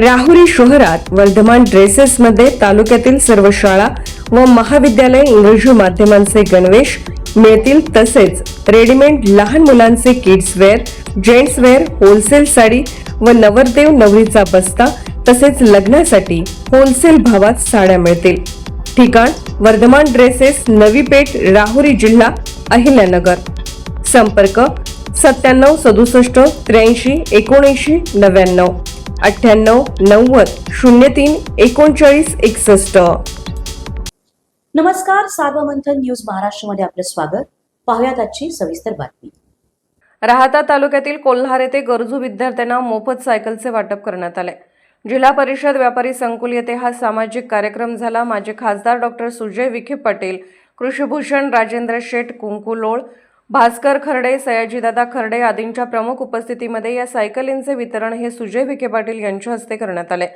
राहुरी शहरात वर्धमान ड्रेसेसमध्ये तालुक्यातील सर्व शाळा व महाविद्यालय इंग्रजी माध्यमांचे गणवेश मिळतील तसेच रेडीमेड लहान मुलांचे kids wear gents wear wholesale sari व नवरदेव नवरीचा बस्ता तसेच लग्नासाठी होलसेल भावात साड्या मिळतील. ठिकाण वर्धमान ड्रेसेस नवी पेठ राहुरी जिल्हा अहिल्यानगर. संपर्क सत्त्याण्णव सदुसष्ट त्र्याऐंशी एकोणऐंशी नव्याण्णव. अठ्ठ्याण्णव नव्वद शून्य तीन एकोणचाळीस एकसष्ट. नमस्कार सार्वमंथन न्यूज महाराष्ट्रमध्ये आपलं स्वागत. पाहुयात आजची सविस्तर बातमी. राहता तालुक्यातील कोल्हार येथे गरजू विद्यार्थ्यांना मोफत सायकलचे वाटप करण्यात आले. जिल्हा परिषद व्यापारी संकुल येथे हा सामाजिक कार्यक्रम झाला. माजी खासदार डॉक्टर सुजय विखे पाटील कृषीभूषण राजेंद्र शेठ कुंकुलोळ भास्कर खर्डे सयाजीदादा खर्डे आदींच्या प्रमुख उपस्थितीमध्ये या सायकलींचे वितरण हे सुजय विखे पाटील यांच्या हस्ते करण्यात आले.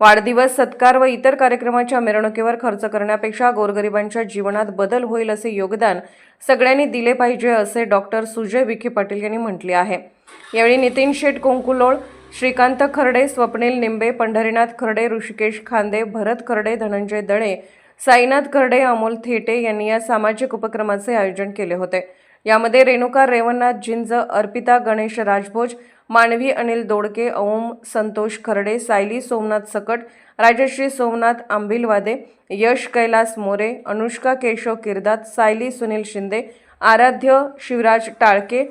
वाढदिवस सत्कार व इतर कार्यक्रमाच्या मिरवणुकीवर खर्च करण्यापेक्षा गोरगरिबांच्या जीवनात बदल होईल असे योगदान सगळ्यांनी दिले पाहिजे असे डॉक्टर सुजय विखे पाटील यांनी म्हटले आहे. यावेळी नितीन शेठ कोंकुलोळ श्रीकांत खर्डे स्वप्नील निंबे पंढरीनाथ खर्डे ऋषिकेश खांदे भरत खर्डे धनंजय दळे साईनाथ खर्डे अमोल थेटे यांनी या सामाजिक उपक्रमाचे आयोजन केले होते. यामध्ये रेणुका रेवणनाथ जिंज अर्पिता गणेश राजभोज मानवी अनिल दोडके ओम संतोष खरडे सायली सोमनाथ सकट राजश्री सोमनाथ आंबिलवादे यश कैलास मोरे अनुष्का केशव किरदात सायली सुनील शिंदे आराध्य शिवराज टाळके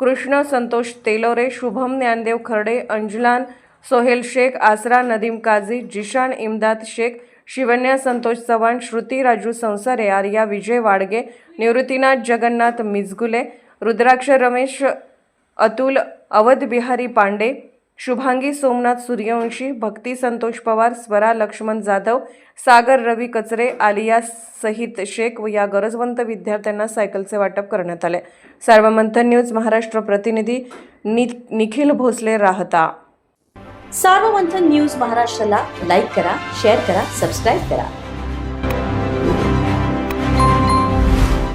कृष्ण संतोष तेलोरे शुभम ज्ञानदेव खर्डे अंजुलान सोहेल शेख आसरा नदीम काझी जिशान इमदाद शेख शिवन्या संतोष चव्हाण श्रुती राजू संसारे आर्या विजय वाडगे निवृत्तीनाथ जगन्नाथ मिजगुले रुद्राक्ष रमेश अतुल अवध बिहारी पांडे शुभांगी सोमनाथ सूर्यवंशी भक्ती संतोष पवार स्वरा लक्ष्मण जाधव सागर रवी कचरे आलिया सहित शेख व या गरजवंत विद्यार्थ्यांना सायकलचे वाटप करण्यात आले. सार्वमंथन न्यूज महाराष्ट्र प्रतिनिधी नि निखिल भोसले राहता. सार्वमंथन न्यूज महाराष्ट्राला लाईक करा शेअर करा सबस्क्राईब करा.